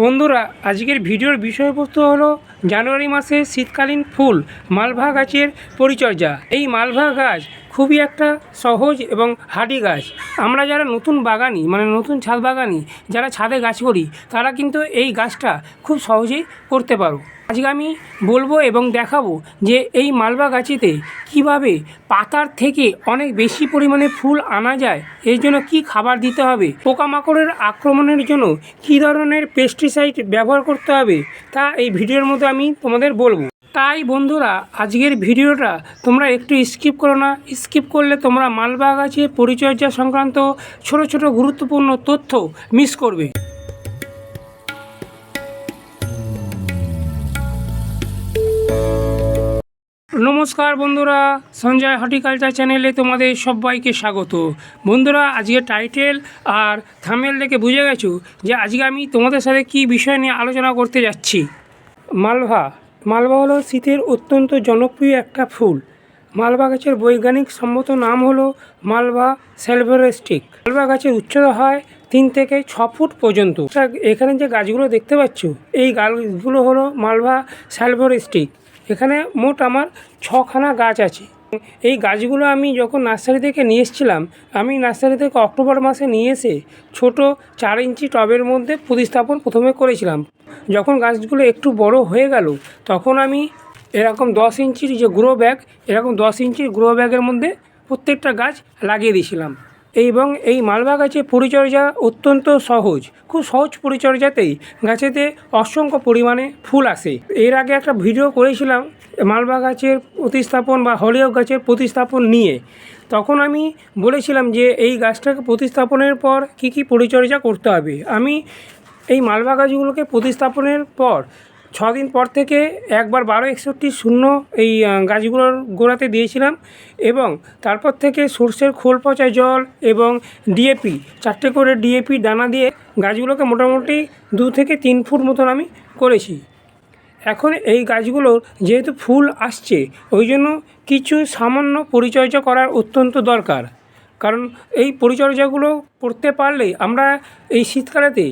বন্ধুরা, আজকের ভিডিওর বিষয়বস্তু হলো জানুয়ারি মাসে শীতকালীন ফুল, মালভা গাছের পরিচর্যা। এই মালভা গাছ খুবই একটা সহজ এবং হাডি গাছ। আমরা যারা নতুন বাগানি মানে নতুন ছাদ বাগানি, যারা ছাদে গাছ করি, তারা কিন্তু এই গাছটা খুব সহজেই করতে পারো। আজকে আমি বলব এবং দেখাবো যে এই মালবা গাছেতে কীভাবে পাতার থেকে অনেক বেশি পরিমাণে ফুল আনা যায়, এর জন্য কি খাবার দিতে হবে, পোকামাকড়ের আক্রমণের জন্য কী ধরনের পেস্টিসাইড ব্যবহার করতে হবে, তা এই ভিডিওর মধ্যে আমি তোমাদের বলব। তাই বন্ধুরা, আজকের ভিডিওটা তোমরা একটু স্কিপ করো না। স্কিপ করলে তোমরা মালবা গাছের পরিচর্যা সংক্রান্ত ছোট ছোট গুরুত্বপূর্ণ তথ্য মিস করবে। নমস্কার বন্ধুরা, সঞ্জয় হর্টিকালচার চ্যানেলে তোমাদের সবাইকে স্বাগত। বন্ধুরা, আজকে টাইটেল আর থামেল দেখে বুঝে গেছো যে আজকে আমি তোমাদের সাথে কি বিষয় নিয়ে আলোচনা করতে যাচ্ছি? মালভা মালভা হলো শীতের অত্যন্ত জনপ্রিয় একটা ফুল। মালভা গাছের বৈজ্ঞানিক সম্মত নাম হলো মালভা স্যালভারেস্টিক মালভা গাছের উচ্চতা হয় তিন থেকে ছ ফুট পর্যন্ত। এখানে যে গাছগুলো দেখতে পাচ্ছ, এই গাছগুলো হলো মালভা স্যালভারেস্টিক এখানে মোট আমার ছখানা গাছ আছে। এই গাছগুলো আমি যখন নার্সারি থেকে নিয়ে এসেছিলাম, আমি নার্সারি থেকে অক্টোবর মাসে নিয়ে এসে ছোট চার ইঞ্চি টবের মধ্যে প্রতিস্থাপন প্রথমে করেছিলাম। যখন গাছগুলো একটু বড় হয়ে গেল, তখন আমি এরকম দশ ইঞ্চির যে গ্রো ব্যাগ, এরকম দশ ইঞ্চির গ্রো ব্যাগের মধ্যে প্রত্যেকটা গাছ লাগিয়ে দিয়েছিলাম। এবং এই মালবা গাছের পরিচর্যা অত্যন্ত সহজ। খুব সহজ পরিচর্যাতেই গাছেতে অসংখ্য পরিমাণে ফুল আসে। এর আগে একটা ভিডিও করেছিলাম মালবা গাছের প্রতিস্থাপন বা হলিও গাছের প্রতিস্থাপন নিয়ে। তখন আমি বলেছিলাম যে এই গাছটাকে প্রতিস্থাপনের পর কি কি পরিচর্যা করতে হবে। আমি এই মালবা গাছগুলোকে প্রতিস্থাপনের পর ছদিন পর থেকে একবার বারো একষট্টি শূন্য এই গাছগুলোর গোড়াতে দিয়েছিলাম এবং তারপর থেকে সর্ষের খোল পচা জল এবং ডিএপি, চারটে করে ডিএপি দানা দিয়ে গাছগুলোকে মোটামুটি দু থেকে তিন ফুট মতন আমি করেছি। এখন এই গাছগুলোর যেহেতু ফুল আসছে, ওই জন্য কিছু সামান্য পরিচর্যা করার অত্যন্ত দরকার। কারণ এই পরিচর্যাগুলো করতে পারলে আমরা এই শীতকালেতে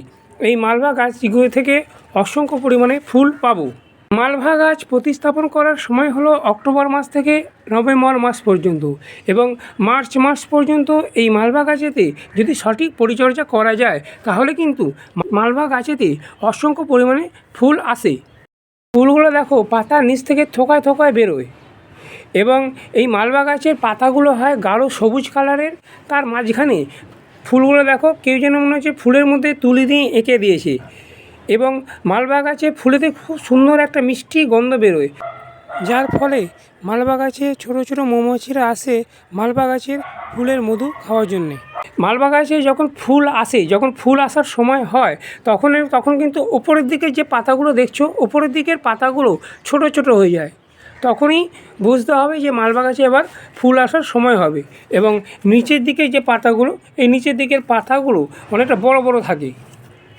এই মালভা গাছগুলো থেকে অসংখ্য পরিমাণে ফুল পাবো। মালভা গাছ প্রতিস্থাপন করার সময় হলো অক্টোবর মাস থেকে নভেম্বর মাস পর্যন্ত এবং মার্চ মাস পর্যন্ত এই মালভা গাছেতে যদি সঠিক পরিচর্যা করা যায়, তাহলে কিন্তু মালভা গাছেতে অসংখ্য পরিমাণে ফুল আসে। ফুলগুলো দেখো পাতার নিচ থেকে থোকায় থোকায় বেরোয় এবং এই মালবা গাছের পাতাগুলো হয় গাঢ় সবুজ কালারের। তার মাঝখানে ফুলগুলো দেখো, কেউ যেন মনে হচ্ছে ফুলের মধ্যে তুলি দিয়ে এঁকে দিয়েছে। এবং মালবা গাছে ফুলেতে খুব সুন্দর একটা মিষ্টি গন্ধ বেরোয়। যার ফলে মালবা গাছে ছোটো ছোটো মৌমাছিরা আসে মালবা গাছের ফুলের মধু খাওয়ার জন্যে। মালবা গাছে যখন ফুল আসে, যখন ফুল আসার সময় হয়, তখন তখন কিন্তু ওপরের দিকে যে পাতাগুলো দেখছ ওপরের দিকের পাতাগুলো ছোট ছোট হয়ে যায়। তখনই বুঝতে হবে যে মালবা গাছে এবার ফুল আসার সময় হবে এবং নিচের দিকে যে পাতাগুলো, এই নিচের দিকের পাতাগুলো অনেকটা বড় বড় থাকে।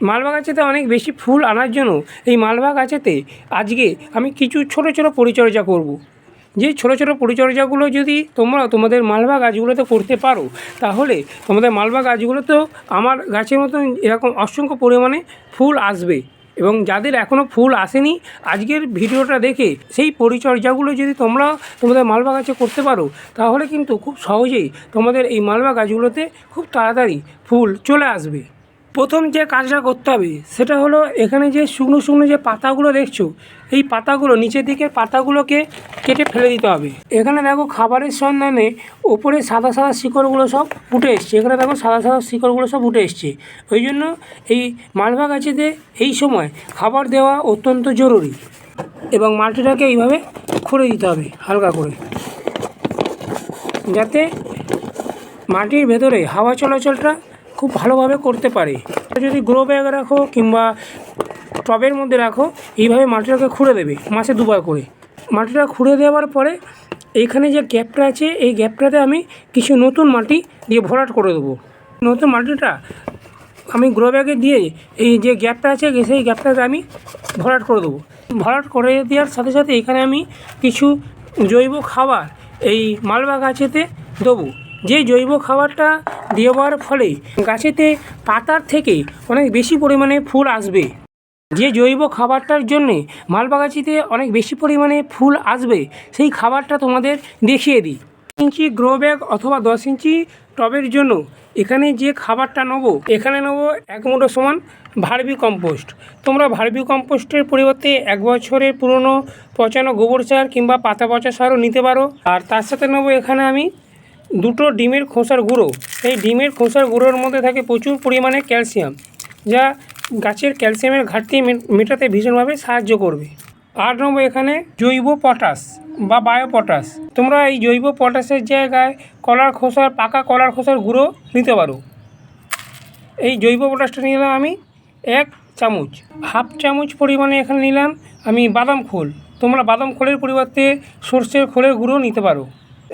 মালবা গাছেতে অনেক বেশি ফুল আনার জন্য এই মালবা গাছেতে আজকে আমি কিছু ছোট ছোট পরিচর্যা করব। যে ছোট ছোট পরিচর্যাগুলো যদি তোমরা তোমাদের মালবা গাছগুলোতে করতে পারো, তাহলে তোমাদের মালবা গাছগুলোতেও আমার গাছের মতন এরকম অসংখ্য পরিমাণে ফুল আসবে এবং যাদের এখনও ফুল আসেনি, আজকের ভিডিওটা দেখে সেই পরিচর্যাগুলো যদি তোমরা তোমাদের মালবা গাছে করতে পারো, তাহলে কিন্তু খুব সহজেই তোমাদের এই মালবা গাছগুলোতে খুব তাড়াতাড়ি ফুল চলে আসবে প্রথম যে কাজটা করতে হবে, সেটা হলো এখানে যে শুকনো শুকনো যে পাতাগুলো দেখছ, এই পাতাগুলো নিচের দিকে পাতাগুলোকে কেটে ফেলে দিতে হবে। এখানে দেখো খাবারের সন্ধানে ওপরে সাদা সাদা শিকড়গুলো সব উঠে এসছে। এখানে দেখো সাদা সাদা শিকড়গুলো সব উঠে এসছে। ওই জন্য এই মালভা গাছেতে এই সময় খাবার দেওয়া অত্যন্ত জরুরি এবং মাটিটাকে এইভাবে খুঁড়ে দিতে হবে হালকা করে। যাতে মাটির ভেতরে হাওয়া চলাচলটা খুব ভালোভাবে করতে পারে। যদি গ্রো ব্যাগ রাখো কিংবা টবের মধ্যে রাখো, এইভাবে মাটিটাকে খুঁড়ে দেবে, মাসে দুবার করে। মাটিটা খুঁড়ে দেওয়ার পরে এইখানে যে গ্যাপটা আছে, এই গ্যাপটাতে আমি কিছু নতুন মাটি দিয়ে ভরাট করে দেবো। নতুন মাটিটা আমি গ্রো ব্যাগে দিয়ে এই যে গ্যাপটা আছে, সেই গ্যাপটাতে আমি ভরাট করে দেবো। ভরাট করে দেওয়ার সাথে সাথে এখানে আমি কিছু জৈব খাবার এই মালবা গাছেতে দেবো। যে জৈব খাবারটা দেওয়ার ফলে গাছেতে পাতার থেকে অনেক বেশি পরিমাণে ফুল আসবে। যে জৈব খাবারটার জন্যে মালবাগাছিতে অনেক বেশি পরিমাণে ফুল আসবে, সেই খাবারটা তোমাদের দেখিয়ে দিই। ইঞ্চি গ্রো ব্যাগ অথবা দশ ইঞ্চি টবের জন্য এখানে যে খাবারটা নেব, এখানে নেব এক মুঠো সমান ভার্মি কম্পোস্ট। তোমরা ভার্মি কম্পোস্টের পরিবর্তে এক বছরের পুরনো পচানো গোবর সার কিংবা পাতা পচা সারও নিতে পারো। আর তার সাথে নেব এখানে আমি দুটো ডিমের খোসার গুঁড়ো। এই ডিমের খোসার গুঁড়োর মধ্যে থাকে প্রচুর পরিমাণে ক্যালসিয়াম, যা গাছের ক্যালসিয়ামের ঘাটতি মেটাতে ভীষণভাবে সাহায্য করবে। আর নম্বর এখানে জৈব পটাশ বা বায়ো পটাশ তোমরা এই জৈব পটাশের জায়গায় কলার খোসার, পাকা কলার খোসার গুঁড়ো নিতে পারো। এই জৈব পটাশটা নিলাম আমি এক চামচ। হাফ চামচ পরিমাণে এখানে নিলাম আমি বাদাম খোল। তোমরা বাদাম খোলের পরিবর্তে সর্ষের খোলের গুঁড়ো নিতে পারো।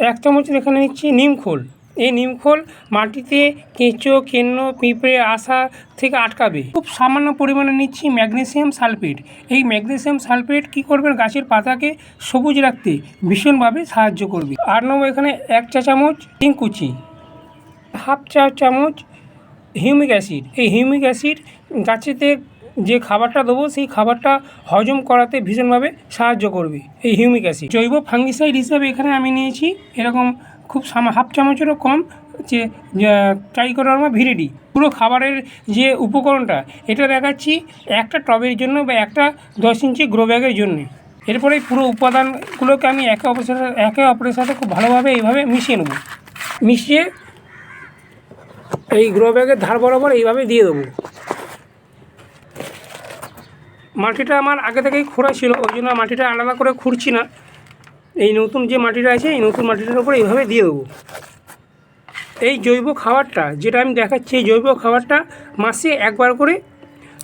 এক চামচ এখানে নিচ্ছি নিম খোল। এই নিম খোল মাটিতে কেঁচো, কেন্ন, পিঁপড়ে আসা থেকে আটকাবে। খুব সামান্য পরিমাণে নিচ্ছি ম্যাগনেসিয়াম সালফেট। এই ম্যাগনেসিয়াম সালফেট কী করবে? গাছের পাতাকে সবুজ রাখতে ভীষণভাবে সাহায্য করবে। আর নেব এখানে এক চা চামচ চিংকুচি হাফ চা চামচ হিউমিক অ্যাসিড। এই হিউমিক অ্যাসিড গাছেতে যে খাবারটা দেবো, সেই খাবারটা হজম করাতে ভীষণভাবে সাহায্য করবে এই হিউমিক অ্যাসিড। জৈব ফাঙ্গিসাইড হিসাবে এখানে আমি নিয়েছি এরকম খুব সামা, হাফ চামচেরও কম যে ট্রাইকোডার্মা ভিরিডি। পুরো খাবারের যে উপকরণটা, এটা দেখাচ্ছি একটা টবের জন্য বা একটা দশ ইঞ্চি গ্রো ব্যাগের জন্য। এরপরে পুরো উপাদানগুলোকে আমি একে অপরের সাথে, একে অপরের সাথে খুব ভালোভাবে এইভাবে মিশিয়ে নেব। মিশিয়ে এই গ্রো ব্যাগের ধার বরাবর এইভাবে দিয়ে দেবো। মাটিটা আমার আগে থেকেই খোঁড়া ছিল, ওই জন্য মাটিটা আলাদা করে খুঁড়ছি না। এই নতুন যে মাটিটা আছে, এই নতুন মাটিটার উপর এইভাবে দিয়ে দেবো। এই জৈব খাবারটা, যেটা আমি দেখাচ্ছি, এই জৈব খাবারটা মাসে একবার করে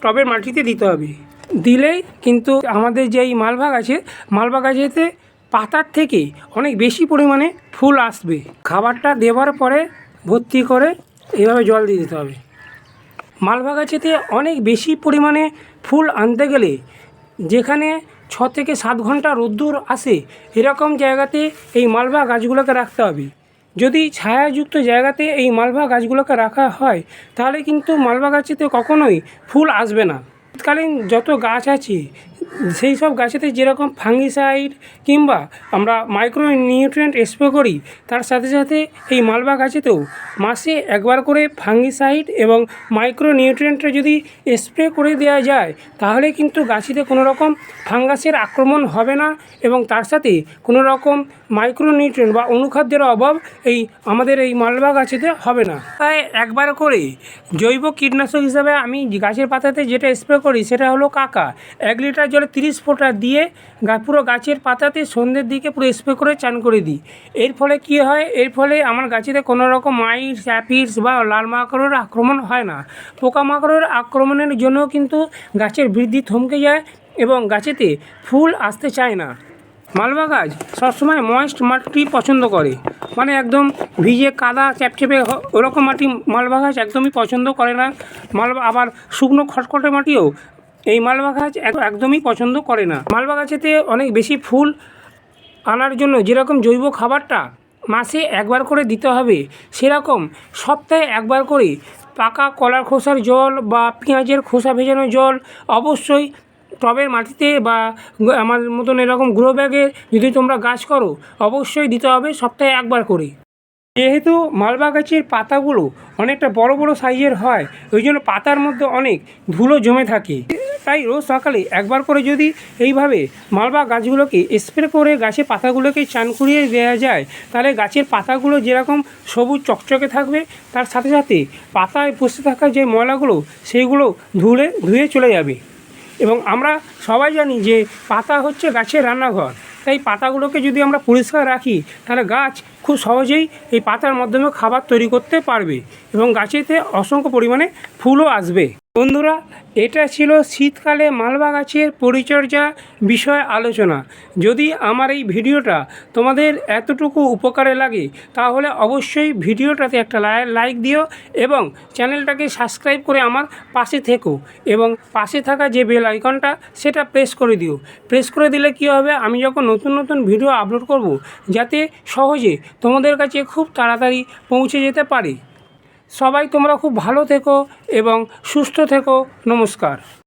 টবের মাটিতে দিতে হবে। দিলেই কিন্তু আমাদের যে এই মালবাগ আছে মালবাগ গাছেতে পাতার থেকে অনেক বেশি পরিমাণে ফুল আসবে। খাবারটা দেওয়ার পরে ভর্তি করে এইভাবে জল দিয়ে দিতে হবে। মালভা গাছেতে অনেক বেশি পরিমাণে ফুল আনতে গেলে যেখানে ছ থেকে সাত ঘণ্টা রোদ্দুর আসে, এরকম জায়গাতে এই মালবা গাছগুলোকে রাখতে হবে। যদি ছায়াযুক্ত জায়গাতে এই মালবা গাছগুলোকে রাখা হয়, তাহলে কিন্তু মালবা গাছেতে কখনোই ফুল আসবে না। শীতকালীন যত গাছ আছে সেই সব গাছেতে যেরকম ফাঙ্গিসাইড কিংবা আমরা মাইক্রো নিউট্রিয়েন্ট স্প্রে করি, তার সাথে সাথে এই মালবা গাছেতেও মাসে একবার করে ফাঙ্গিসাইড এবং মাইক্রো নিউট্রিয়েন্টটা যদি স্প্রে করে দেওয়া যায়, তাহলে কিন্তু গাছেতে কোনো রকম ফাঙ্গাসের আক্রমণ হবে না এবং তার সাথে কোনো রকম মাইক্রো নিউট্রিয়েন্ট বা অনুখাদ্যের অভাব এই আমাদের এই মালবা গাছেতে হবে না। তাই একবার করে জৈব কীটনাশক হিসাবে আমি গাছের পাতাতে যেটা স্প্রে করি, সেটা হলো কাকা। এক লিটার জলে তিরিশ ফোঁটা দিয়ে পুরো গাছের পাতাতে সন্ধ্যের দিকে পুরো স্প্রে করে চান করে দিই। এর ফলে কী হয়? এর ফলে আমার গাছেতে কোনো রকম মাইট স্যাপিডস বা লাল মাকড়ের আক্রমণ হয় না। পোকামাকড়ের আক্রমণের জন্য কিন্তু গাছের বৃদ্ধি থমকে যায় এবং গাছেতে ফুল আসতে চায় না। মালবা গাছ সবসময় ময়েস্ট মাটি পছন্দ করে। মানে একদম ভিজে, কাদা, চ্যাপচ্যাপে হ- ওরকম মাটি মালবা গাছ একদমই পছন্দ করে না। মালবা আবার শুকনো খটখটে মাটিও এই মালবা গাছ এক- একদমই পছন্দ করে না। মালবা গাছেতে অনেক বেশি ফুল আনার জন্য যেরকম জৈব খাবারটা মাসে একবার করে দিতে হবে, সেরকম সপ্তাহে একবার করে পাকা কলার খোসার জল বা পেঁয়াজের খোসা ভেজানো জল অবশ্যই টবের মাটিতে বা আমার মতন এরকম গ্রো ব্যাগে যদি তোমরা গাছ করো, অবশ্যই দিতে হবে সপ্তাহে একবার করে। যেহেতু মালবা গাছের পাতাগুলো অনেকটা বড় বড় সাইজের হয়, ওই জন্য পাতার মধ্যে অনেক ধুলো জমে থাকে। তাই রোজ সকালে একবার করে যদি এইভাবে মালবা গাছগুলোকে স্প্রে করে গাছের পাতাগুলোকে চান করিয়ে দেওয়া যায়, তাহলে গাছের পাতাগুলো যেরকম সবুজ চকচকে থাকবে, তার সাথে সাথে পাতায় বসে থাকা যে ময়লাগুলো সেইগুলো ধুলে ধুয়ে চলে যাবে। এবং আমরা সবাই জানি যে পাতা হচ্ছে গাছের রান্নাঘর। তাই পাতাগুলোকে যদি আমরা পরিষ্কার রাখি, তাহলে গাছ খুব সহজেই এই পাতার মাধ্যমে খাবার তৈরি করতে পারবে এবং গাছেতে অসংখ্য পরিমাণে ফুলও আসবে। বন্ধুরা, এটা ছিল শীতকালে মালবা গাছের পরিচর্যা বিষয় আলোচনা। যদি আমার এই ভিডিওটা তোমাদের এতটুকু উপকারে লাগে, তাহলে অবশ্যই ভিডিওটাতে একটা লাই- লাইক দিও এবং চ্যানেলটাকে সাবস্ক্রাইব করে আমার পাশে থেকো এবং পাশে থাকা যে বেল আইকনটা সেটা প্রেস করে দিও। প্রেস করে দিলে কী হবে? আমি যখন নতুন নতুন ভিডিও আপলোড করব, যাতে সহজে তোমাদের কাছে খুব তাড়াতাড়ি পৌঁছে যেতে পারে। সবাই তোমরা খুব ভালো থেকো এবং সুস্থ থেকো। নমস্কার।